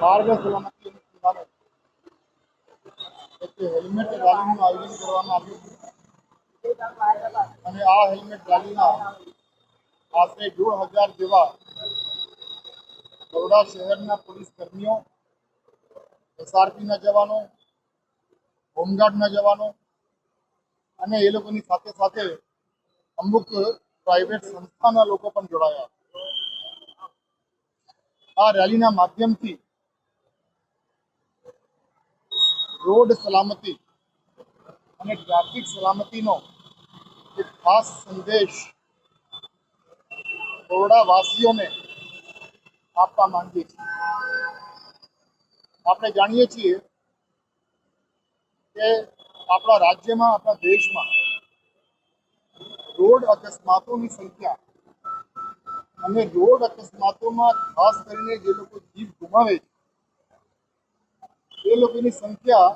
અને એટલે હેલ્મેટ રેલીનું આયોજન કરવામાં આવ્યું. અને આ હેલ્મેટ રેલીના આશરે દોઢ હજાર જેવા બરોડા શહેરના પોલીસ કર્મીઓ એસઆરપીના જવાનો, હોમગાર્ડના જવાનો અને એ લોકોની સાથે સાથે અમુક પ્રાઇવેટ સંસ્થાના લોકો પણ જોડાયા. આ રેલીના માધ્યમથી રોડ સલામતી અને ટ્રાફિક સલામતીનો એક ખાસ સંદેશ બરોડાવાસીઓને આપવા માંગીએ છીએ. આપણે જાણીએ છીએ કે આપણા રાજ્યમાં, આપણા દેશમાં રોડ અકસ્માતોની સંખ્યા અને રોડ અકસ્માતોમાં ખાસ કરીને જે લોકો જીવ ગુમાવે છે એ લોકોની સંખ્યા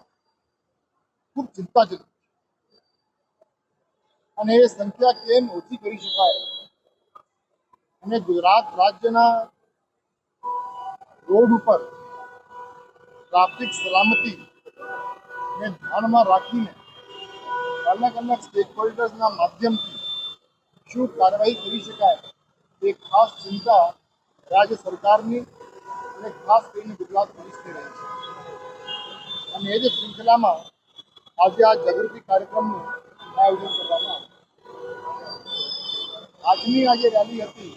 ખૂબ ચિંતાજનક અને એ સંખ્યા કેમ ઓછી કરી શકાય? અને ગુજરાત રાજ્યના રોડ ઉપર ટ્રાફિક સલામતી ને ધ્યાનમાં રાખીને અલગ અલગ સ્ટેક હોલ્ડર્સના માધ્યમથી શું કાર્યવાહી કરી શકાય એ ખાસ ચિંતા રાજ્ય સરકારની અને ખાસ કરીને ગુજરાત પોલીસની રહે છે અને એ જ શૃંખલામાં આજે આ આજની આ જે રેલી હતી,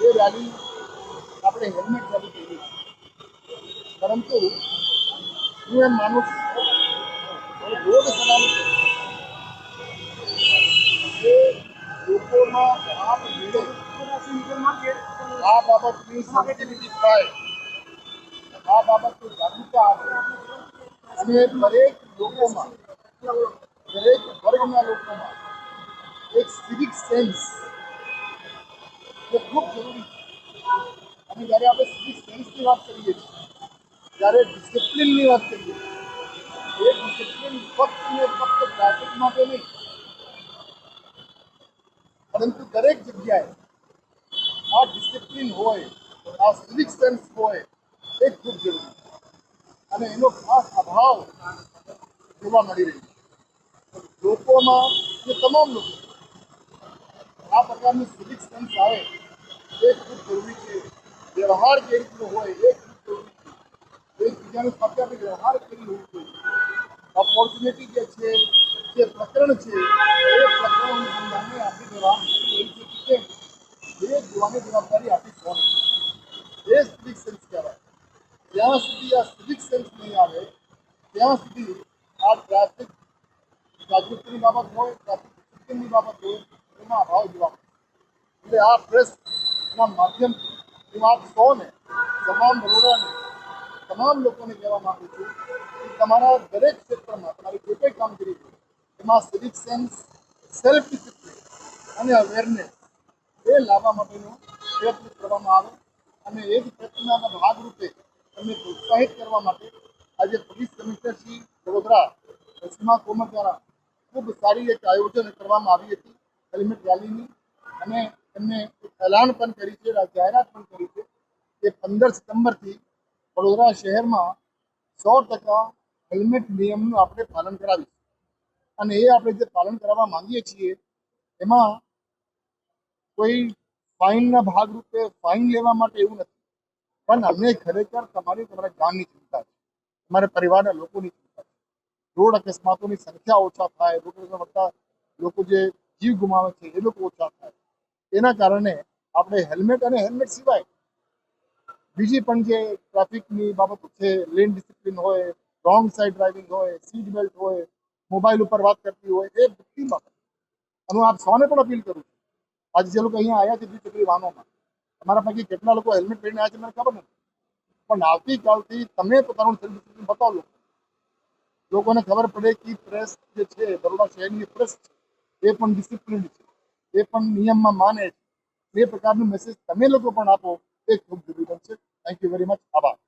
એ રેલી આપણે હેલ્મેટ રેલી કહીએ પરંતુ હું એમ માનું છું રોડ સલામતી લોકોમાં આપ આ બાબતની સેન્સિટિવિટી થાય. આ બાબતની જાગૃતતા આવે અને દરેક લોકોમાં, દરેક વર્ગના લોકોમાં એક સિવિક સેન્સ એ ખૂબ જરૂરી છે. અને જ્યારે આપણે સિવિક સેન્સની વાત કરીએ છીએ, જ્યારે ડિસિપ્લિનની વાત કરીએ છીએ, એ ડિસિપ્લિન ફક્ત ને ફક્ત ટ્રાફિક માટે નહીં, પરંતુ દરેક જગ્યાએ આ ડિસિપ્લિન હોય, આ સિવિક સેન્સ હોય એ ખૂબ જરૂરી છે અને એનો ખાસ અભાવ જોવા મળી રહ્યો છે લોકોમાં અને તમામ લોકો આ પ્રકારની સિવિક સેન્સ આવે એ ખૂબ જરૂરી છે વ્યવહાર જે રીતનો હોય એ ખૂબ જરૂરી છે એકબીજાની સાથે આપણે વ્યવહાર કરી હોવું જોઈએ ઓપોર્ચ્યુનિટી જે છે જે પ્રકરણ છે એ પ્રકરણ અનુસંધાને આપણી વ્યવહાર કરી રહી છે કે કેમ એ જોવાની જવાબદારી આપણી સૌની છે એ સિવિક સેન્સ કહેવાય જ્યાં સુધી આ સિવિક સેન્સ નહીં આવે, ત્યાં સુધી આ ટ્રાફિક જાગૃતિની બાબત હોય ટ્રાફિક ડિસિપ્લિનની બાબત હોય, એમાં અભાવ જોવા એટલે આ પ્રેસના માધ્યમથી હું આપ સૌને, તમામ બરોડાને તમામ લોકોને કહેવા માંગુ છું કે તમારા દરેક ક્ષેત્રમાં તમારી જે કંઈ કામગીરી છે એમાં સિવિક સેન્સ સેલ્ફ ડિસિપ્લિન અને અવેરનેસ એ લાવવા માટેનો પ્રયત્ન કરવામાં આવે અને એ જ પ્રયત્નના ભાગરૂપે તમને પ્રોત્સાહિત કરવા માટે આજે પોલીસ કમિશનર શ્રી વડોદરા રસીમા કોમર દ્વારા ખૂબ સારી એક આયોજન કરવામાં આવી હતી. હેલ્મેટ રેલીની અને એમને એલાન પણ કરી છે જાહેરાત પણ કરી છે કે પંદર સપ્ટેમ્બરથી વડોદરા શહેરમાં સો ટકા હેલ્મેટ નિયમનું આપણે પાલન કરાવીશું. અને એ આપણે જે પાલન કરાવવા માંગીએ છીએ, એમાં કોઈ ફાઇનના ભાગરૂપે ફાઇન લેવા માટે એવું નથી. પણ અમે ખરેખર તમારી તમારા ગામની ચિંતા છે. તમારા પરિવારના લોકોની ચિંતા છે. રોડ અકસ્માતોની સંખ્યા ઓછા થાય, રોડ વધતા લોકો જે જીવ ગુમાવે છે, એ લોકો ઓછા થાય. એના કારણે આપણે હેલ્મેટ અને હેલ્મેટ સિવાય બીજી પણ જે ટ્રાફિકની બાબતો છે, લેન ડિસિપ્લિન હોય, રોંગ સાઈડ ડ્રાઇવિંગ હોય, સીટ બેલ્ટ હોય, મોબાઈલ ઉપર વાત કરતી હોય, એ બધી બાબત. અને હું આપ સૌને પણ અપીલ કરું છું. આજે જે લોકો અહીંયા આવ્યા છે દ્વિચક્રી વાહનોમાં તમારા પૈકી કેટલા લોકો હેલ્મેટ પહેરીને આવ્યા છે મને ખબર નથી. પણ આવતીકાલથી તમે પોતાનું સેલ્ફ ડિસિપ્લિન બતાવો લોકો લોકોને ખબર પડે કે પ્રેસ જે છે, બરોડા શહેરની પ્રેસ છે, એ પણ ડિસિપ્લિન છે. એ પણ નિયમમાં માને છે. એ પ્રકારનું મેસેજ તમે લોકો પણ આપો, એ ખૂબ જરૂરી બનશે. થેન્ક યુ વેરી મચ આભાર.